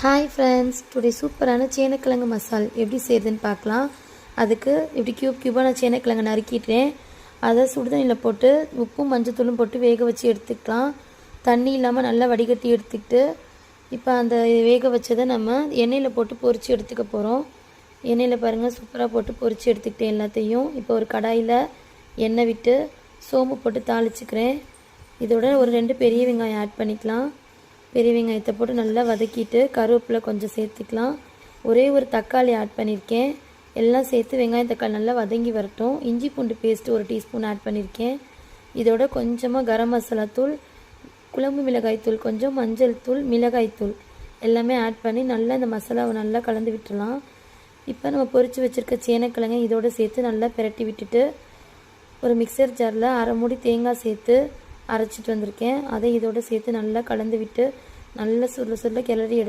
Hi friends today சூப்பரான சேனக்கிழங்கு மசால். எப்படி செய்யுதுன்னு பார்க்கலாம். அதுக்கு இப்படி க்யூப் க்யூபாக நான் சேனக்கிழங்கு நறுக்கிட்டேன். அதை சுடுதண்ணியில் போட்டு உப்பும் மஞ்சத்தூளும் போட்டு வேக வச்சு எடுத்துக்கலாம். தண்ணி இல்லாமல் நல்லா வடிகட்டி எடுத்துக்கிட்டு இப்போ அந்த வேக வச்சதை நம்ம எண்ணெயில் போட்டு பொரித்து எடுத்துக்க போகிறோம் எண்ணெயில் பாருங்கள் சூப்பராக போட்டு பொரித்து எடுத்துக்கிட்டேன் எல்லாத்தையும். இப்போ ஒரு கடாயில் எண்ணெய் விட்டு சோம்பு போட்டு தாளிச்சுக்கிறேன். இதோட ஒரு ரெண்டு பெரிய வெங்காயம் ஆட் பண்ணிக்கலாம். பெரிய வெங்காயத்தை போட்டு நல்லா வதக்கிட்டு கருவேப்பிலை கொஞ்சம் சேர்த்துக்கலாம். ஒரே ஒரு தக்காளி ஆட் பண்ணியிருக்கேன் எல்லாம் சேர்த்து வெங்காயம் தக்காளி நல்லா வதங்கி வரட்டும். இஞ்சி பூண்டு பேஸ்ட்டு ஒரு டீஸ்பூன் ஆட் பண்ணியிருக்கேன் இதோட கொஞ்சமாக கரம் மசாலா தூள் குழம்பு மிளகாய் தூள் கொஞ்சம் மஞ்சள் தூள் மிளகாய் தூள் எல்லாமே ஆட் பண்ணி நல்லா இந்த மசாலாவை நல்லா கலந்து விட்டுடலாம். இப்போ நம்ம பொரித்து வச்சுருக்க சேனக்கிழங்கை இதோடு சேர்த்து நல்லா பிரட்டி விட்டுட்டு ஒரு மிக்சர் ஜாரில் அரை மூடி தேங்காய் சேர்த்து அரைச்சிட்டு வந்திருக்கேன். அதை இதோடு சேர்த்து நல்லா கலந்து விட்டு நல்லா சுருள சுருள கிளறி எடு